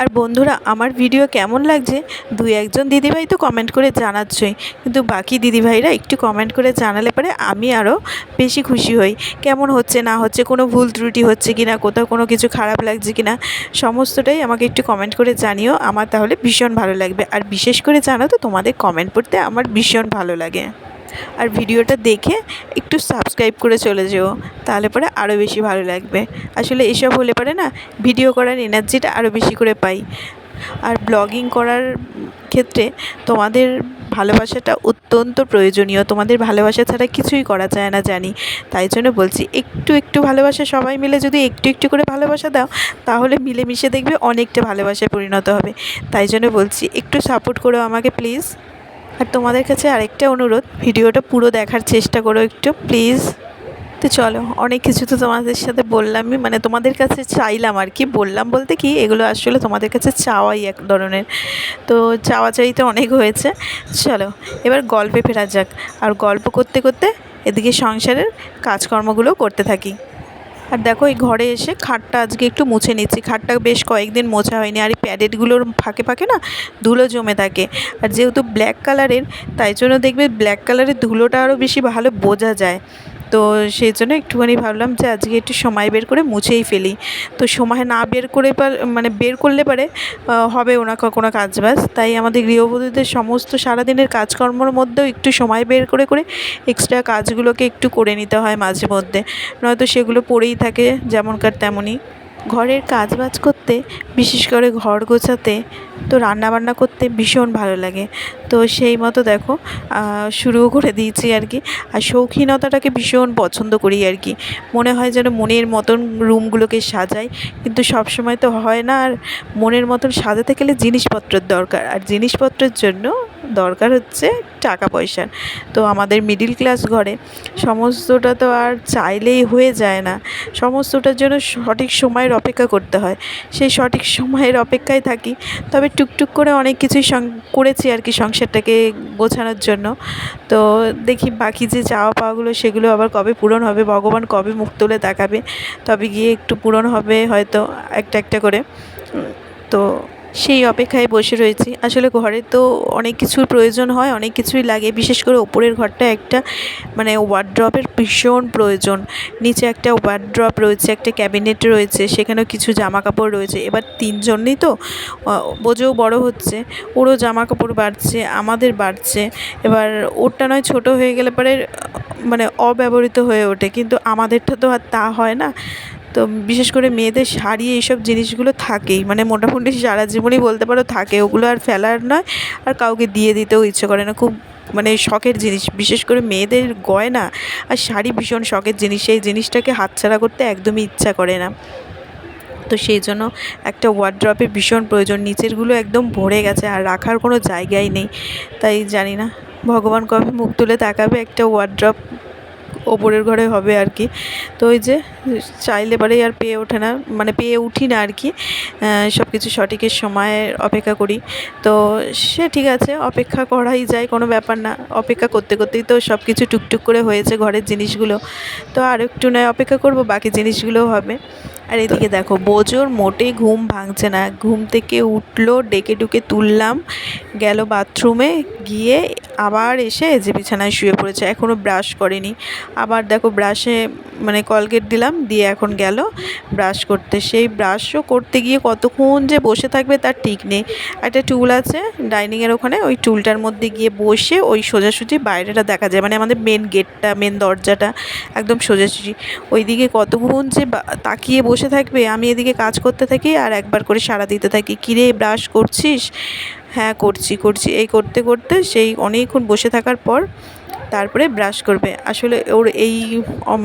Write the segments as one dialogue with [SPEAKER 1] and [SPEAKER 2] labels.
[SPEAKER 1] আর বন্ধুরা, আমার ভিডিও কেমন লাগছে? দুই একজন দিদিভাই তো কমেন্ট করে জানাচ্ছই। কিন্তু বাকি দিদিভাইরা একটু কমেন্ট করে জানালে পরে, আমি আরও বেশি খুশি হই। কেমন হচ্ছে, না হচ্ছে, কোনো ভুল ত্রুটি হচ্ছে কি না কোথাও কোনো কিছু খারাপ লাগছে কি না সমস্তটাই আমাকে একটু কমেন্ট করে জানিও। আমার তাহলে ভীষণ ভালো লাগবে। আর বিশেষ করে জানো তো, তোমাদের কমেন্ট পড়তে আমার ভীষণ ভালো লাগে। আর ভিডিওটা দেখে একটু সাবস্ক্রাইব করে চলে যেও, তাহলে পরে আরও বেশি ভালো লাগবে। আসলে এসব হলে পরে না ভিডিও করার এনার্জিটা আরও বেশি করে পাই। আর ব্লগিং করার ক্ষেত্রে তোমাদের ভালোবাসাটা অত্যন্ত প্রয়োজনীয়। তোমাদের ভালোবাসা ছাড়া কিছুই করা যায় না জানি। তাই জন্য বলছি, একটু একটু ভালোবাসা সবাই মিলে যদি একটু একটু করে ভালোবাসা দাও, তাহলে মিলেমিশে দেখবে অনেকটা ভালোবাসায় পরিণত হবে। তাই জন্য বলছি, একটু সাপোর্ট করো আমাকে প্লিজ আর তোমাদের কাছে আরেকটা অনুরোধ, ভিডিওটা পুরো দেখার চেষ্টা করো একটু প্লিজ তো চলো, অনেক কিছু তো তোমাদের সাথে বললামই মানে তোমাদের কাছে চাইলাম আর কি, বললাম বলতে কি, এগুলো আসলে তোমাদের কাছে চাওয়াই এক ধরনের। তো চাওয়া চাইতে অনেক হয়েছে। চলো, এবার গল্পে ফেরা যাক। আর গল্প করতে করতে এদিকে সংসারের কাজকর্মগুলো করতে থাকি। আর দেখো এই ঘরে এসে খাটটা আজকে একটু মুছে নিচ্ছি। খাটটা বেশ কয়েকদিন মোছা হয়নি আর এই প্যাডেটগুলোর ফাঁকে ফাঁকে না ধুলো জমে থাকে। আর যেহেতু ব্ল্যাক কালারের তাই জন্য দেখবে ব্ল্যাক কালারের ধুলোটা আরও বেশি ভালো বোঝা যায়। তো সেই জন্য একটুখানি ভাবলাম যে আজকে একটু সময় বের করে মুছেই ফেলি। তো সময় না বের করে মানে বের করলে পারে হবে ওনা কোনো কাজ বাজ তাই আমাদের গৃহবধূদের সমস্ত সারাদিনের কাজকর্মর মধ্যেও একটু সময় বের করে করে এক্সট্রা কাজগুলোকে একটু করে নিতে হয় মাঝে মধ্যে। নয়তো সেগুলো পড়েই থাকে, যেমনকার তেমনই। ঘরের কাজ বাজ করতে, বিশেষ করে ঘর গোছাতে, তো রান্নাবান্না করতে ভীষণ ভালো লাগে। তো সেই মতো দেখো শুরুও করে দিয়েছি আর কি। আর শৌখিনতাটাকে ভীষণ পছন্দ করি আর কি। মনে হয় যেন মনের মতন রুমগুলোকে সাজাই, কিন্তু সব সময় তো হয় না, আর মনের মতন সাজাতে গেলে জিনিসপত্রের দরকার। আর জিনিসপত্রের জন্য দরকার হচ্ছে টাকা পয়সার। তো আমাদের মিডিল ক্লাস ঘরে সমস্তটা তো আর চাইলেই হয়ে যায় না। সমস্তটার জন্য সঠিক সময়ের অপেক্ষা করতে হয়। সেই সঠিক সময়ের অপেক্ষায় থাকি। তবে টুকটুক করে অনেক কিছুই করেছি আর কি সংসারটাকে গোছানোর জন্য। তো দেখি বাকি যে চাওয়া পাওয়াগুলো সেগুলো আবার কবে পূরণ হবে, ভগবান কবে মুখ তুলে তাকাবে তবে গিয়ে একটু পূরণ হবে হয়তো একটা একটা করে। তো সেই অপেক্ষায় বসে রয়েছি। আসলে ঘরে তো অনেক কিছুর প্রয়োজন হয়, অনেক কিছুই লাগে। বিশেষ করে ওপরের ঘরটা একটা মানে ওয়ার্ড্রপের ভীষণ প্রয়োজন। নিচে একটা ওয়ার্ড্রপ রয়েছে, একটা ক্যাবিনেট রয়েছে, সেখানেও কিছু জামা কাপড় রয়েছে। এবার তিনজনই তো বোঝেও বড় হচ্ছে। ওরও জামা কাপড় বাড়ছে, আমাদের বাড়ছে। এবার ওরটা নয়, ছোটো হয়ে গেলে পরে মানে অব্যবহৃত হয়ে ওঠে। কিন্তু আমাদেরটা তো আর তা হয় না। তো বিশেষ করে মেয়েদের শাড়ি এইসব জিনিসগুলো থাকেই। মানে মোটামুটি সারা জীবনই বলতে পারো থাকে, ওগুলো আর ফেলার নয়, আর কাউকে দিয়ে দিতেও ইচ্ছে করে না। খুব মানে শখের জিনিস, বিশেষ করে মেয়েদের গয়না আর শাড়ি ভীষণ শখের জিনিস, সেই জিনিসটাকে হাতছাড়া করতে একদমই ইচ্ছা করে না। তো সেই জন্য একটা ওয়ার্ড্রপের ভীষণ প্রয়োজন, নিচেরগুলো একদম ভরে গেছে আর রাখার কোনো জায়গাই নেই। তাই জানি না, ভগবান কবে মুখ তুলে তাকাবে একটা ওয়ার্ড্রপ ওপরের ঘরে হবে আর কি। তো ওই যে চাইলে পরেই আর পেয়ে ওঠে না মানে পেয়ে উঠি না আর কি। সব কিছু সঠিকের সময় অপেক্ষা করি। তো সে ঠিক আছে, অপেক্ষা করাই যায়, কোনো ব্যাপার না। অপেক্ষা করতে করতেই তো সব কিছু টুকটুক করে হয়েছে ঘরের জিনিসগুলো। তো আর একটু নয়, অপেক্ষা করব, বাকি জিনিসগুলোও হবে। আর এদিকে দেখো, বোজোর মোটে ঘুম ভাঙছে না। ঘুম থেকে উঠল, ডেকে ডুকে তুললাম, গেল বাথরুমে, গিয়ে আবার এসে যে বিছানায় শুয়ে পড়েছে এখনও ব্রাশ করেনি। আবার দেখো ব্রাশে মানে কলগেট দিলাম, দিয়ে এখন গেল ব্রাশ করতে। সেই ব্রাশও করতে গিয়ে কতক্ষণ যে বসে থাকবে তার ঠিক নেই। একটা টুল আছে ডাইনিংয়ের ওখানে, ওই টুলটার মধ্যে গিয়ে বসে ওই সোজাসুজি বাইরেটা দেখা যায়। মানে আমাদের মেন গেটটা মেন দরজাটা একদম সোজাসুজি। ওই দিকে কতক্ষণ যে তাকিয়ে বসে থাকবে, আমি এদিকে কাজ করতে থাকি আর একবার করে সারা দিতে থাকি। কিরে, ব্রাশ করছিস? হ্যাঁ করছি করছি। এই করতে করতে সেই অনেকক্ষণ বসে থাকার পর তারপরে ব্রাশ করবে। আসলে ওর এই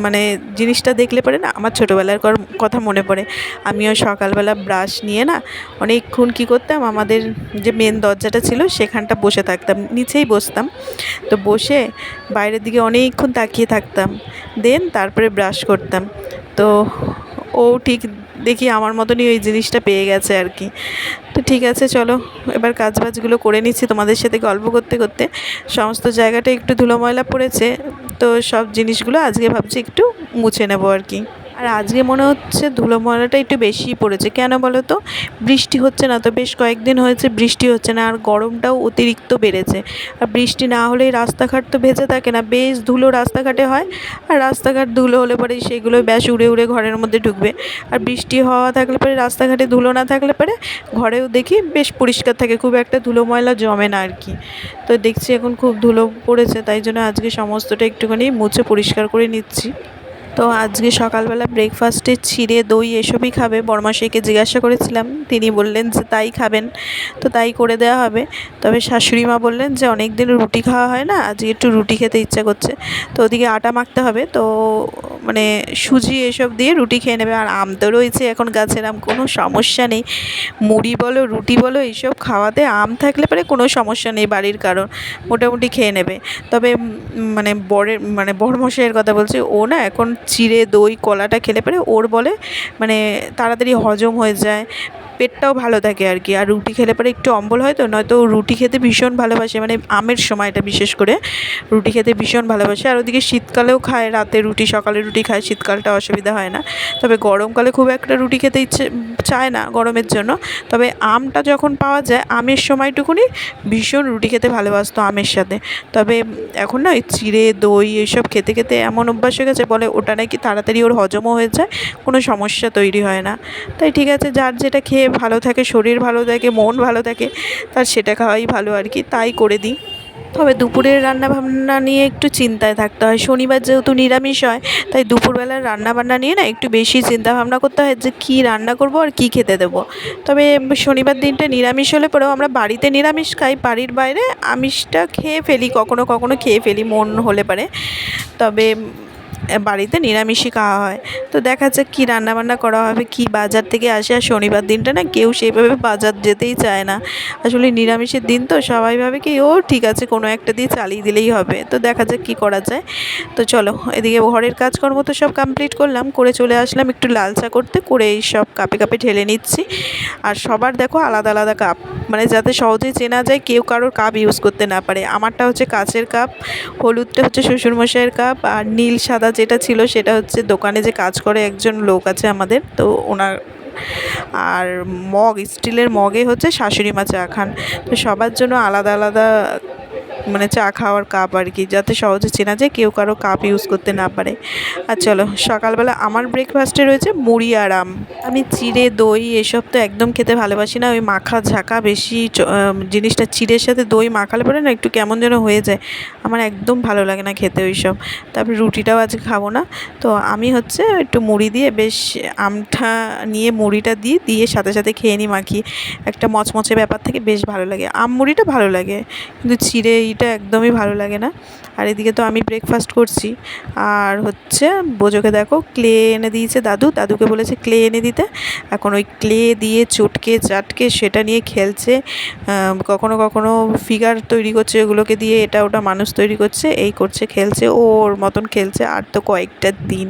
[SPEAKER 1] মানে জিনিসটা দেখলে পরে না আমার ছোটোবেলার কথা মনে পড়ে। আমিও সকালবেলা ব্রাশ নিয়ে না অনেকক্ষণ কী করতাম, আমাদের যে মেন দরজাটা ছিল সেখানটা বসে থাকতাম, নিচেই বসতাম। তো বসে বাইরের দিকে অনেকক্ষণ তাকিয়ে থাকতাম। দেন তারপরে ব্রাশ করতাম। তো ও ঠিক দেখি আমার মতনই ওই জিনিসটা পেয়ে গেছে আর কি। তো ঠিক আছে, চলো। এবার কাজ বাজগুলো করে নিচ্ছি তোমাদের সাথে গল্প করতে করতে। সমস্ত জায়গাটা একটু ধুলো ময়লা পড়েছে, তো সব জিনিসগুলো আজকে ভাবছি একটু মুছে নেব আর কি। আর আজকে মনে হচ্ছে ধুলো ময়লাটা একটু বেশিই পড়েছে। কেন বলো তো? বৃষ্টি হচ্ছে না তো, বেশ কয়েকদিন হয়েছে বৃষ্টি হচ্ছে না, আর গরমটাও অতিরিক্ত বেড়েছে। আর বৃষ্টি না হলেই রাস্তাঘাট তো ভেজে থাকে না, বেশ ধুলো রাস্তাঘাটে হয়, আর রাস্তাঘাট ধুলো হলে পরে সেগুলো বেশ উড়ে উড়ে ঘরের মধ্যে ঢুকবে। আর বৃষ্টি হওয়া থাকলে পরে রাস্তাঘাটে ধুলো না থাকলে পরে ঘরেও দেখি বেশ পরিষ্কার থাকে, খুব একটা ধুলো ময়লা জমে না আর কি। তো দেখছি এখন খুব ধুলো পড়েছে, তাই জন্য আজকে সমস্তটা একটুখানি মুছে পরিষ্কার করে নিচ্ছি। তো আজকে সকালবেলা ব্রেকফাস্টে ছিঁড়ে দই এসবই খাবে। বড়মাশাইকে জিজ্ঞাসা করেছিলাম, তিনি বললেন যে তাই খাবেন, তো তাই করে দেওয়া হবে। তবে শাশুড়ি মা বললেন যে অনেক দিন রুটি খাওয়া হয় না, আজকে একটু রুটি খেতে ইচ্ছা করছে। তো ওদিকে আটা মাখতে হবে, তো মানে সুজি এসব দিয়ে রুটি খেয়ে নেবে। আর আম তো রয়েছে এখন গাছের আম, কোনো সমস্যা নেই। মুড়ি বলো, রুটি বলো, এইসব খাওয়াতে আম থাকলে পরে কোনো সমস্যা নেই বাড়ির কারণ, মোটামুটি খেয়ে নেবে। তবে মানে বরের মানে বড়মশাইয়ের কথা বলছি, ও না এখন চিড়ে দই কলাটা খেলে পরে ওর বলে মানে তাড়াতাড়ি হজম হয়ে যায়। পেটটাও ভালো থাকে আর কি। আর রুটি খেলে পরে একটু অম্বল হয় তো, নয়তো রুটি খেতে ভীষণ ভালোবাসে মানে আমের সময়টা বিশেষ করে। রুটি খেতে ভীষণ ভালোবাসে। আর ওদিকে শীতকালেও খায়, রাতে রুটি, সকালে রুটি খায়, শীতকালটা অসুবিধা হয় না। তবে গরমকালে খুব একটা রুটি খেতে ইচ্ছে চায় না গরমের জন্য। তবে আমটা যখন পাওয়া যায়, আমের সময়টুকুনি ভীষণ রুটি খেতে ভালোবাসতো আমের সাথে। তবে এখন না ওই চিড়ে, দই এইসব খেতে খেতে এমন অভ্যাস হয়ে গেছে, বলে ওটা নাকি তাড়াতাড়ি ওর হজমও হয়ে যায়, কোনো সমস্যা তৈরি হয় না। তাই ঠিক আছে, যার যেটা খেয়ে ভালো থাকে, শরীর ভালো থাকে, মন ভালো থাকে, তার সেটা খাওয়াই ভালো আর কি, তাই করে দিই। তবে দুপুরের রান্না বান্না নিয়ে একটু চিন্তায় থাকতে হয়। শনিবার যেহেতু নিরামিষ হয়, তাই দুপুরবেলার রান্না বান্না নিয়ে না একটু বেশি চিন্তা ভাবনা করতে হয় যে কী রান্না করব আর কী খেতে দেবো। তবে শনিবার দিনটা নিরামিষ হলে পরেও আমরা বাড়িতে নিরামিষ খাই, বাড়ির বাইরে আমিষটা খেয়ে ফেলি, কখনো কখনো খেয়ে ফেলি, মন হলে পারে। তবে বাড়িতে নিরামিষই খাওয়া হয়। তো দেখা যাক কী রান্নাবান্না করা হবে, কী বাজার থেকে আসে। আর শনিবার দিনটা না কেউ সেইভাবে বাজার যেতেই চায় না। আসলে নিরামিষের দিন তো সবাই ভাবে কি, ও, ঠিক আছে, কোনো একটা দিয়ে চালিয়ে দিলেই হবে। তো দেখা যাক কী করা যায়। তো চলো, এদিকে ঘরের কাজকর্ম তো সব কমপ্লিট করলাম। করে চলে আসলাম একটু লাল চা করতে। করে এই সব কাপে কাপে ঢেলে নিচ্ছি। আর সবার দেখো আলাদা আলাদা কাপ। মানে যাতে সহজেই চেনা যায় কেউ কারোর কাপ ইউজ করতে না পারে। আমারটা হচ্ছে কাচের কাপ, হলুদটা হচ্ছে শ্বশুরমশাইয়ের কাপ, আর নীল সাদা যেটা ছিল সেটা হচ্ছে দোকানে যে কাজ করে একজন লোক আছে আমাদের, তো ওনার আর মগ, স্টিলের মগে হচ্ছে শাশুড়ি মা চা খান। তো সবার জন্য আলাদা আলাদা মানে চা খাওয়ার কাপ আর কি, যাতে সহজে চেনা যায় কেউ কারও কাপ ইউজ করতে না পারে। আর চলো, সকালবেলা আমার ব্রেকফাস্টে রয়েছে মুড়ি আর আম। আমি চিড়ে, দই এসব তো একদম খেতে ভালোবাসি না, ওই মাখা ঝাঁকা বেশি জিনিসটা চিড়ের সাথে দই মাখালে পরে না একটু কেমন যেন হয়ে যায়। আমার একদম ভালো লাগে না খেতে ওই সব তারপরে রুটিটাও আজকে খাব না। তো আমি হচ্ছে একটু মুড়ি দিয়ে বেশ আমটা নিয়ে মুড়িটা দিয়ে দিয়ে সাথে সাথে খেয়ে নিই মাখিয়ে। একটা মচমচে ব্যাপার থেকে বেশ ভালো লাগে। আম মুড়িটা ভালো লাগে, কিন্তু চিড়ে এইটা একদমই ভালো লাগে না। আর এদিকে তো আমি ব্রেকফাস্ট করছি। আর হচ্ছে বোঝোকে দেখো ক্লে এনে দিয়েছে দাদু। দাদুকে বলেছে ক্লে এনে দিতে। এখন ওই ক্লে দিয়ে চটকে চাটকে সেটা নিয়ে খেলছে। কখনো কখনো ফিগার তৈরি করছে ওগুলোকে দিয়ে। এটা ওটা মানুষ তৈরি করছে, এই করছে, খেলছে, ওর মতন খেলছে আর তো কয়েকটা দিন।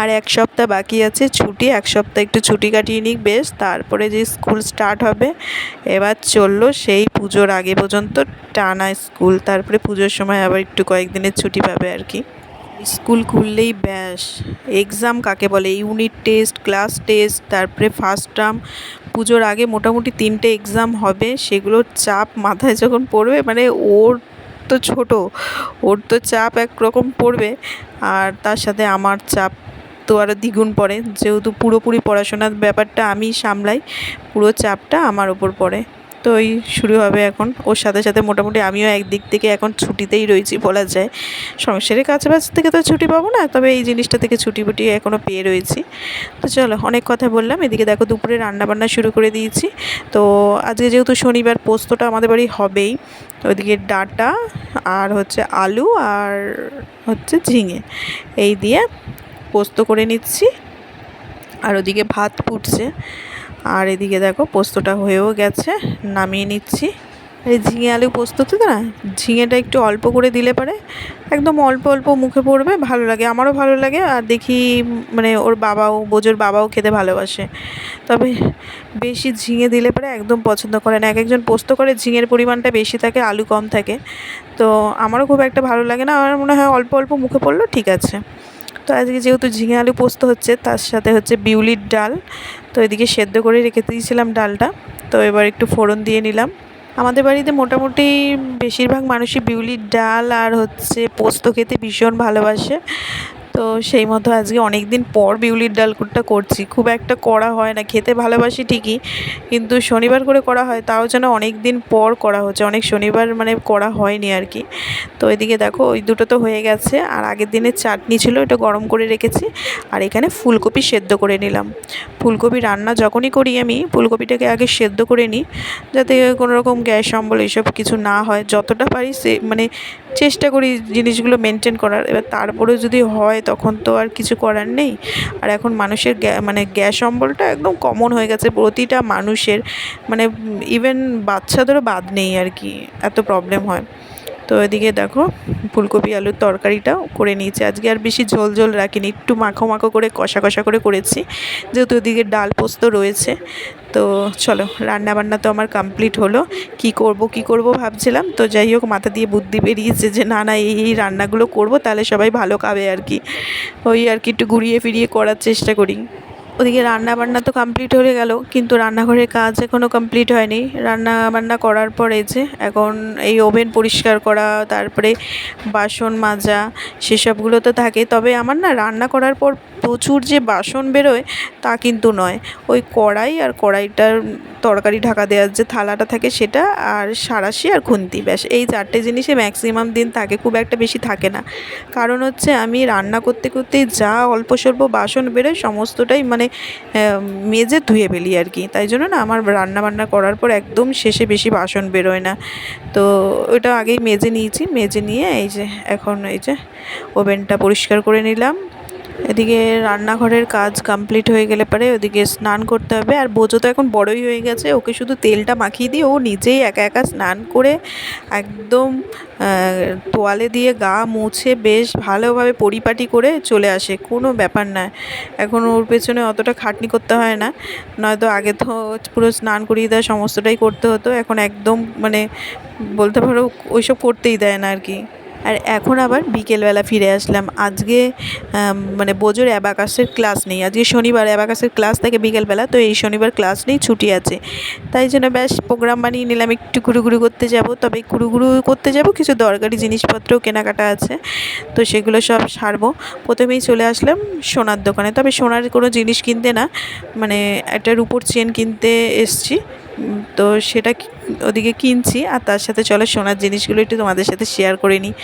[SPEAKER 1] আর এক সপ্তাহ বাকি আছে ছুটি। এক সপ্তাহ একটু ছুটি কাটিয়ে নিক বেশ। তারপরে যে স্কুল স্টার্ট হবে, এবার চলল সেই পুজোর আগে পর্যন্ত টানা স্কুল তারপরে পুজোর সময় আবার একটু কয়েকদিনের ছুটি পাবে আর কি। স্কুল খুললেই ব্যাস। এক্সাম কাকে বলে? ইউনিট টেস্ট ক্লাস টেস্ট তারপরে ফার্স্ট টার্ম পুজোর আগে মোটামুটি তিনটে এক্সাম হবে। সেগুলোর চাপ মাথায় যখন পড়বে মানে ওর তো ছোট, ওর তো চাপ একরকম পড়বে। আর তার সাথে আমার চাপ তো আরও দ্বিগুণ পড়ে। যেহেতু পুরোপুরি পড়াশোনার ব্যাপারটা আমি সামলাই, পুরো চাপটা আমার ওপর পড়ে। তো ওই শুরু হবে এখন। ওর সাথে সাথে মোটামুটি আমিও একদিক থেকে এখন ছুটিতেই রয়েছি বলা যায়। সংসারের কাছাকাছ থেকে তো ছুটি পাবো না, তবে এই জিনিসটা থেকে ছুটি বুটি এখনও পেয়ে রয়েছি। তো চলো, অনেক কথা বললাম। এদিকে দেখো দুপুরে রান্নাবান্না শুরু করে দিয়েছি। তো আজকে যেহেতু শনিবার, পোস্তটা আমাদের বাড়ি হবেই। ওইদিকে ডাঁটা আর হচ্ছে আলু আর হচ্ছে ঝিঙে এই দিয়ে পোস্ত করে নিচ্ছি। আর ওদিকে ভাত ফুটছে। আর এদিকে দেখো, পোস্তটা হয়েও গেছে, নামিয়ে নিচ্ছি। এই ঝিঙে আলু পোস্ত তো না? ঝিঙেটা একটু অল্প করে দিলে পারে, একদম অল্প অল্প মুখে পড়বে, ভালো লাগে, আমারও ভালো লাগে, আর দেখি মানে ওর বাবাও, বোজোর বাবাও খেতে ভালোবাসে। তবে বেশি ঝিঙে দিলে পরে একদম পছন্দ করে না, এক একজন পোস্ত করে ঝিঙের পরিমাণটা বেশি থাকে, আলু কম থাকে। তো আমারও খুব একটা ভালো লাগে না, আমার মনে হয় অল্প অল্প মুখে পড়ল, ঠিক আছে। তো আজকে যেহেতু ঝিঙে আলু পোস্ত হচ্ছে, তার সাথে হচ্ছে বিউলির ডাল। তো এদিকে সেদ্ধ করে রেখে দিয়েছিলাম ডালটা। তো এবার একটু ফোড়ন দিয়ে নিলাম। আমাদের বাড়িতে মোটামুটি বেশিরভাগ মানুষই বিউলির ডাল আর হচ্ছে পোস্ত খেতে ভীষণ ভালোবাসে। তো সেই মতো আজকে অনেক দিন পর বিউলির ডালটা করছি। খুব একটা করা হয় না, খেতে ভালোবাসি ঠিকই, কিন্তু শনিবার করে করা হয়, তাও যেন অনেক দিন পর করা হচ্ছে, অনেক শনিবার মানে করা হয়নি আর কি। তো এদিকে দেখো, ওই দুটো তো হয়ে গেছে, আর আগের দিনের চাটনি ছিল, এটা গরম করে রেখেছি, আর এখানে ফুলকপি সেদ্ধ করে নিলাম। ফুলকপি রান্না যখনই করি আমি, ফুলকপিটাকে আগে সেদ্ধ করে নিই, যাতে কোনো রকম গ্যাস, অম্বল এইসব কিছু না হয়, যতটা পারি সে মানে চেষ্টা করি জিনিসগুলো মেনটেন করার। এবার তারপরেও যদি হয় তখন তো আর কিছু করার নেই। আর এখন মানুষের গ্যা মানে গ্যাস অম্বলটা একদম কমন হয়ে গেছে। প্রতিটা মানুষের মানে ইভেন বাচ্চাদেরও বাদ নেই আর কি, এত প্রবলেম হয়। তো এদিকে দেখো, ফুলকপি, আলুর তরকারিটাও করে নিয়েছি। আজকে আর বেশি ঝোল ঝোল রাখিনি, একটু মাখো মাখো করে, কষা কষা করে করেছি। যেহেতু ওদিকে ডাল পোস্ত রয়েছে, তো চলো রান্না বান্না তো আমার কমপ্লিট হলো। কি করব কি করব ভাবছিলাম, তো যাই হোক, মাথা দিয়ে বুদ্ধি বেরিয়েছে যে না না এই রান্নাগুলো করব, তাহলে সবাই ভালো খাবে আর কি। ওই আর কি, একটু ঘুরিয়ে ফিরিয়ে করার চেষ্টা করি। ওদিকে রান্না বান্না তো কমপ্লিট হয়ে গেল, কিন্তু রান্নাঘরের কাজ এখনও কমপ্লিট হয়নি। রান্না বান্না করার পরে যে, এখন এই ওভেন পরিষ্কার করা, তারপরে বাসন মাজা, সেসবগুলো তো থাকে। তবে আমার না রান্না করার পর প্রচুর যে বাসন বেরোয়, তা কিন্তু নয়। ওই কড়াই আর কড়াইটার তরকারি ঢাকা দেওয়ার যে থালাটা থাকে সেটা, আর সাঁড়াশি আর খুন্তি, ব্যাস। এই চারটে জিনিসে ম্যাক্সিমাম দিন থাকে, খুব একটা বেশি থাকে না। কারণ হচ্ছে আমি রান্না করতে করতেই যা অল্প স্বল্প বাসন বেরোয়, সমস্তটাই মানে মেজে ধুয়ে ফেলি আর কি। তাই জন্য না আমার রান্না বান্না করার পর একদম শেষে বেশি বাসন বেরোয় না। তো ওটা আগেই মেজে নিয়েছি, মেজে নিয়ে এই যে এখন এই যে ওভেনটা পরিষ্কার করে নিলাম। এদিকে রান্নাঘরের কাজ কমপ্লিট হয়ে গেলে পরে ওদিকে স্নান করতে হবে। আর বোঝো তো এখন বড়ই হয়ে গেছে, ওকে শুধু তেলটা মাখিয়ে দিয়ে ও নিজেই একা একা স্নান করে একদম তোয়ালে দিয়ে গা মুছে বেশ ভালোভাবে পরিপাটি করে চলে আসে, কোনো ব্যাপার নয় এখন ওর পেছনে অতটা খাটনি করতে হয় না, নয়তো আগে তো পুরো স্নান করিয়ে দেওয়া সমস্তটাই করতে হতো, এখন একদম মানে বলতে পারো ওইসব করতেই দেয় না আর কি। আর এখন আবার বিকেলবেলা ফিরে আসলাম। আজকে মানে বোজোর অ্যাবাকাসের ক্লাস নেই। আজকে শনিবার অ্যাবাকাসের ক্লাস থাকে বিকেলবেলা, তো এই শনিবার ক্লাস নেই, ছুটি আছে। তাই জন্য ব্যাস প্রোগ্রাম বানিয়ে নিলাম, একটু ঘুরু করতে যাব। তবে ঘুরু করতে যাব, কিছু দরকারি জিনিসপত্রও কেনাকাটা আছে, তো সেগুলো সব সারবো। প্রথমেই চলে আসলাম সোনার দোকানে। তবে সোনার কোনো জিনিস কিনতে না মানে একটা রুপোর চেন কিনতে এসছি। তো সেটা ওদিকে কিনছি আর তার সাথে চলো সোনার জিনিসগুলো একটু তোমাদের সাথে শেয়ার করে নিই।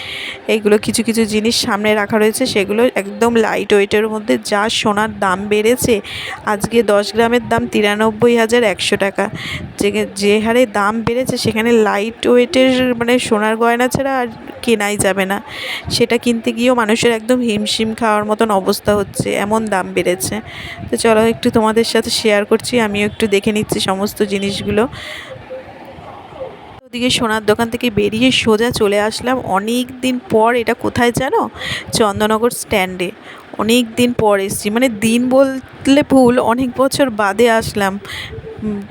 [SPEAKER 1] এইগুলো কিছু কিছু জিনিস সামনে রাখা রয়েছে, সেগুলো একদম লাইট ওয়েটের মধ্যে যা সোনার দাম বেড়েছে, আজকে দশ গ্রামের দাম তিরানব্বই হাজার একশো টাকা। যে যে হারে দাম বেড়েছে, সেখানে লাইট ওয়েটের মানে সোনার গয়না ছাড়া আর কেনাই যাবে না। সেটা কিনতে গিয়েও মানুষের একদম হিমশিম খাওয়ার মতন অবস্থা হচ্ছে, এমন দাম বেড়েছে। তো চলো একটু তোমাদের সাথে শেয়ার করছি, আমিও একটু দেখে নিচ্ছি সমস্ত জিনিসগুলো। ওদিকে সোনার দোকান থেকে বেরিয়ে সোজা চলে আসলাম। অনেক দিন পর এটা কোথায় জানো? চন্দননগর স্ট্যান্ডে অনেক দিন পর এসছি। মানে দিন বললে ভুল, অনেক বছর বাদে আসলাম।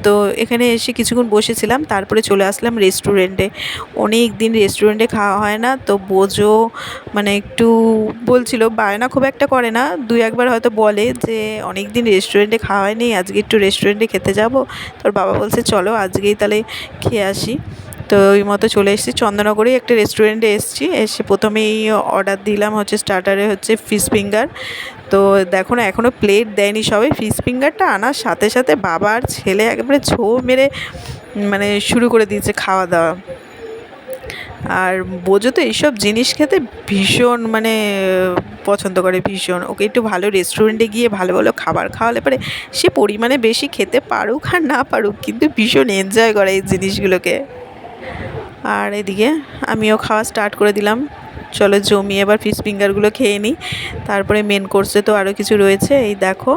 [SPEAKER 1] তো এখানে এসে কিছুক্ষণ বসেছিলাম, তারপরে চলে আসলাম রেস্টুরেন্টে অনেক দিন রেস্টুরেন্টে খাওয়া হয় না, তো বোঝো মানে একটু বলছিল, বায়না খুব একটা করে না, দুই একবার হয়তো বলে যে অনেক দিন রেস্টুরেন্টে খাওয়া হয়নি, আজকে একটু রেস্টুরেন্টে খেতে যাব। তোর বাবা বলছে, চলো আজকেই তাহলে খেয়ে আসি। তো ওই মতো চলে এসেছি। চন্দননগরেই একটা রেস্টুরেন্টে এসেছি। এসে প্রথমেই অর্ডার দিলাম হচ্ছে স্টার্টারে হচ্ছে ফিশ ফিঙ্গার তো দেখো না এখনও প্লেট দেয়নি সবাই। ফিশ ফিঙ্গারটা আনার সাথে সাথে বাবা আর ছেলে একেবারে ছো মেরে মানে শুরু করে দিয়েছে খাওয়া দাওয়া। আর বোঝো তো এইসব জিনিস খেতে ভীষণ মানে পছন্দ করে, ভীষণ। ওকে একটু ভালো রেস্টুরেন্টে গিয়ে ভালো ভালো খাবার খাওয়ালে পরে, সে পরিমাণে বেশি খেতে পারুক আর না পারুক, কিন্তু ভীষণ এনজয় করে এই জিনিসগুলোকে। আর এদিকে আমিও খাওয়া স্টার্ট করে দিলাম। চলো জমি এবার ফিশ ফিঙ্গারগুলো খেয়ে নিই তারপরে মেন কোর্সে তো আরও কিছু রয়েছে। এই দেখো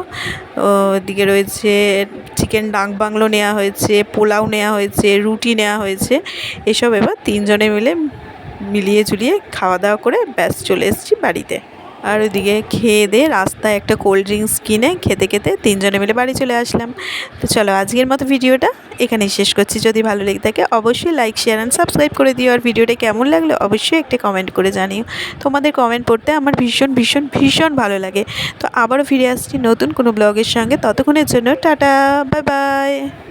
[SPEAKER 1] ওদিকে রয়েছে চিকেন ডাক বাংলো নেওয়া হয়েছে, পোলাও নেওয়া হয়েছে, রুটি নেওয়া হয়েছে। এসব এবার তিনজনে মিলে মিলিয়ে ঝুলিয়ে খাওয়া দাওয়া করে ব্যাস চলে এসেছি বাড়িতে। আর ওইদিকে খেয়ে দিয়ে রাস্তায় একটা কোল্ড ড্রিঙ্কস কিনে খেতে খেতে তিনজনে মিলে বাড়ি চলে আসলাম। তো চলো আজকের মতো ভিডিওটা এখানেই শেষ করছি। যদি ভালো লেগে থাকে অবশ্যই লাইক শেয়ার অ্যান্ড সাবস্ক্রাইব করে দিও। আর ভিডিওটা কেমন লাগল অবশ্যই একটা কমেন্ট করে জানিও। তোমাদের কমেন্ট পড়তে আমার ভীষণ ভীষণ ভীষণ ভালো লাগে। তো আবারও ফিরে আসছি নতুন কোনো ব্লগের সঙ্গে। ততক্ষণের জন্য টাটা বাই বাই